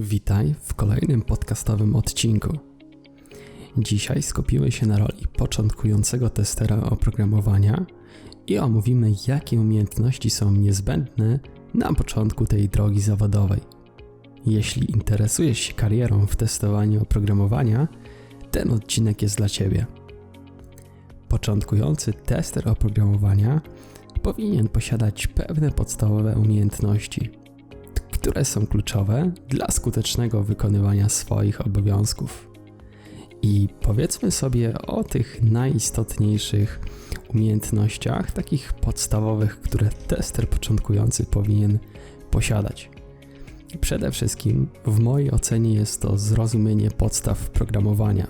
Witaj w kolejnym podcastowym odcinku. Dzisiaj skupimy się na roli początkującego testera oprogramowania i omówimy, jakie umiejętności są niezbędne na początku tej drogi zawodowej. Jeśli interesujesz się karierą w testowaniu oprogramowania, ten odcinek jest dla Ciebie. Początkujący tester oprogramowania powinien posiadać pewne podstawowe umiejętności, które są kluczowe dla skutecznego wykonywania swoich obowiązków. I powiedzmy sobie o tych najistotniejszych umiejętnościach, takich podstawowych, które tester początkujący powinien posiadać. Przede wszystkim, w mojej ocenie, jest to zrozumienie podstaw programowania.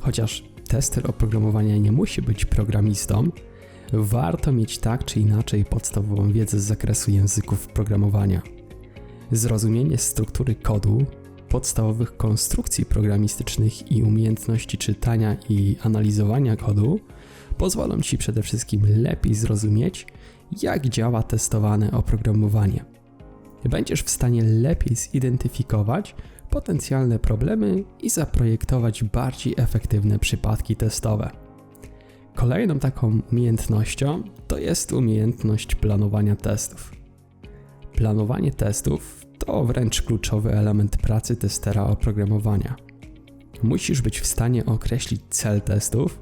Chociaż tester oprogramowania nie musi być programistą, warto mieć tak czy inaczej podstawową wiedzę z zakresu języków programowania. Zrozumienie struktury kodu, podstawowych konstrukcji programistycznych i umiejętności czytania i analizowania kodu pozwolą Ci przede wszystkim lepiej zrozumieć, jak działa testowane oprogramowanie. Będziesz w stanie lepiej zidentyfikować potencjalne problemy i zaprojektować bardziej efektywne przypadki testowe. Kolejną taką umiejętnością to jest umiejętność planowania testów. Planowanie testów to wręcz kluczowy element pracy testera oprogramowania. Musisz być w stanie określić cel testów,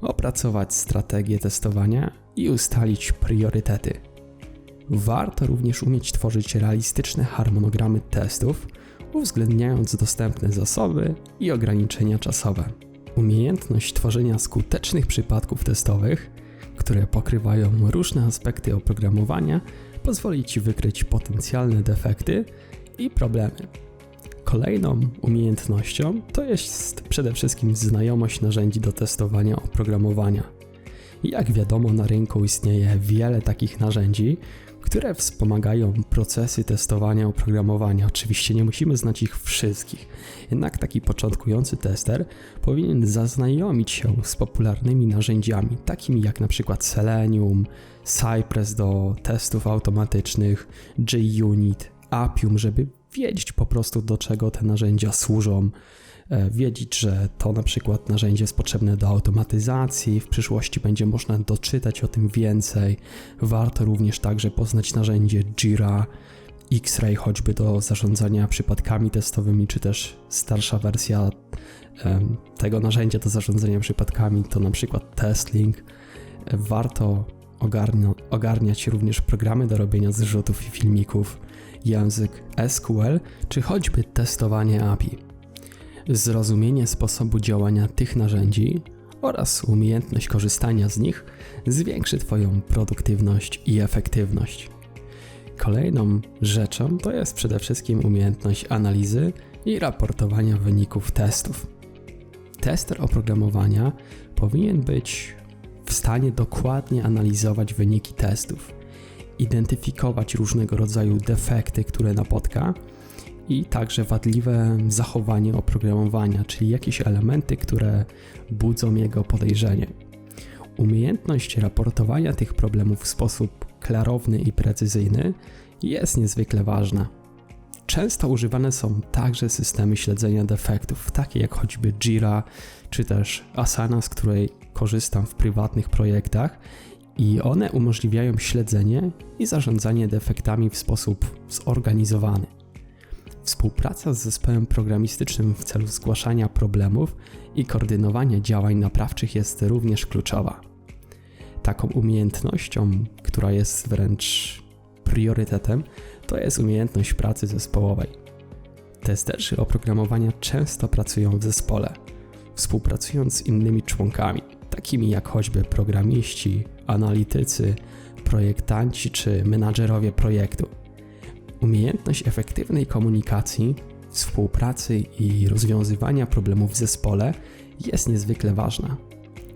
opracować strategię testowania i ustalić priorytety. Warto również umieć tworzyć realistyczne harmonogramy testów, uwzględniając dostępne zasoby i ograniczenia czasowe. Umiejętność tworzenia skutecznych przypadków testowych, które pokrywają różne aspekty oprogramowania, pozwoli Ci wykryć potencjalne defekty i problemy. Kolejną umiejętnością to jest przede wszystkim znajomość narzędzi do testowania oprogramowania. Jak wiadomo, na rynku istnieje wiele takich narzędzi, które wspomagają procesy testowania oprogramowania. Oczywiście nie musimy znać ich wszystkich, jednak taki początkujący tester powinien zaznajomić się z popularnymi narzędziami, takimi jak na przykład Selenium, Cypress do testów automatycznych, JUnit, Appium, żeby wiedzieć po prostu do czego te narzędzia służą, e, wiedzieć, że to na przykład narzędzie jest potrzebne do automatyzacji, w przyszłości będzie można doczytać o tym więcej. Warto również także poznać narzędzie Jira, X-Ray choćby do zarządzania przypadkami testowymi, czy też starsza wersja tego narzędzia do zarządzania przypadkami to na przykład TestLink. Warto ogarnia, ogarniać również programy do robienia zrzutów i filmików, język SQL czy choćby testowanie API. Zrozumienie sposobu działania tych narzędzi oraz umiejętność korzystania z nich zwiększy Twoją produktywność i efektywność. Kolejną rzeczą to jest przede wszystkim umiejętność analizy i raportowania wyników testów. Tester oprogramowania powinien być w stanie dokładnie analizować wyniki testów, identyfikować różnego rodzaju defekty, które napotka i także wadliwe zachowanie oprogramowania, czyli jakieś elementy, które budzą jego podejrzenie. Umiejętność raportowania tych problemów w sposób klarowny i precyzyjny jest niezwykle ważna. Często używane są także systemy śledzenia defektów, takie jak choćby Jira czy też Asana, z której korzystam w prywatnych projektach i one umożliwiają śledzenie i zarządzanie defektami w sposób zorganizowany. Współpraca z zespołem programistycznym w celu zgłaszania problemów i koordynowania działań naprawczych jest również kluczowa. Taką umiejętnością, która jest wręcz priorytetem, to jest umiejętność pracy zespołowej. Testerzy oprogramowania często pracują w zespole, współpracując z innymi członkami, takimi jak choćby programiści, analitycy, projektanci czy menadżerowie projektu. Umiejętność efektywnej komunikacji, współpracy i rozwiązywania problemów w zespole jest niezwykle ważna.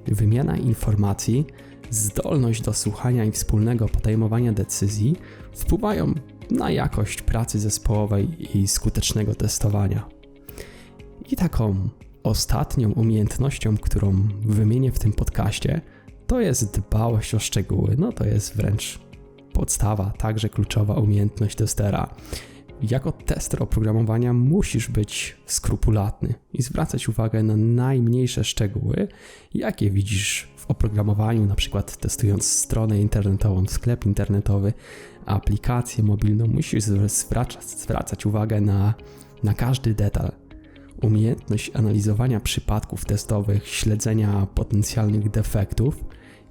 Wymiana informacji, zdolność do słuchania i wspólnego podejmowania decyzji wpływają na jakość pracy zespołowej i skutecznego testowania. I taką ostatnią umiejętnością, którą wymienię w tym podcaście, to jest dbałość o szczegóły. No to jest wręcz podstawa, także kluczowa umiejętność testera. Jako tester oprogramowania musisz być skrupulatny i zwracać uwagę na najmniejsze szczegóły, jakie widzisz w oprogramowaniu, na przykład testując stronę internetową, sklep internetowy, aplikację mobilną, musisz zwracać, zwracać uwagę na, na każdy detal. Umiejętność analizowania przypadków testowych, śledzenia potencjalnych defektów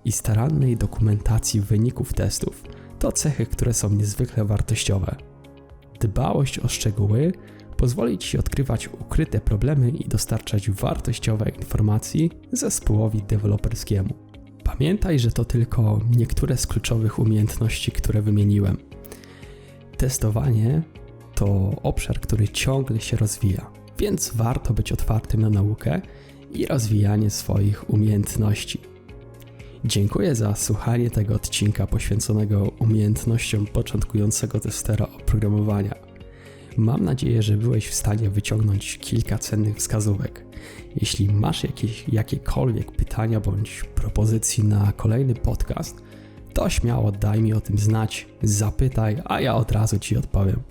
i starannej dokumentacji wyników testów to cechy, które są niezwykle wartościowe. Dbałość o szczegóły pozwoli Ci odkrywać ukryte problemy i dostarczać wartościowe informacji zespołowi deweloperskiemu. Pamiętaj, że to tylko niektóre z kluczowych umiejętności, które wymieniłem. Testowanie to obszar, który ciągle się rozwija, więc warto być otwartym na naukę i rozwijanie swoich umiejętności. Dziękuję za słuchanie tego odcinka poświęconego umiejętnościom początkującego testera oprogramowania. Mam nadzieję, że byłeś w stanie wyciągnąć kilka cennych wskazówek. Jeśli masz jakieś, jakiekolwiek pytania bądź propozycji na kolejny podcast, to śmiało daj mi o tym znać, zapytaj, a ja od razu Ci odpowiem.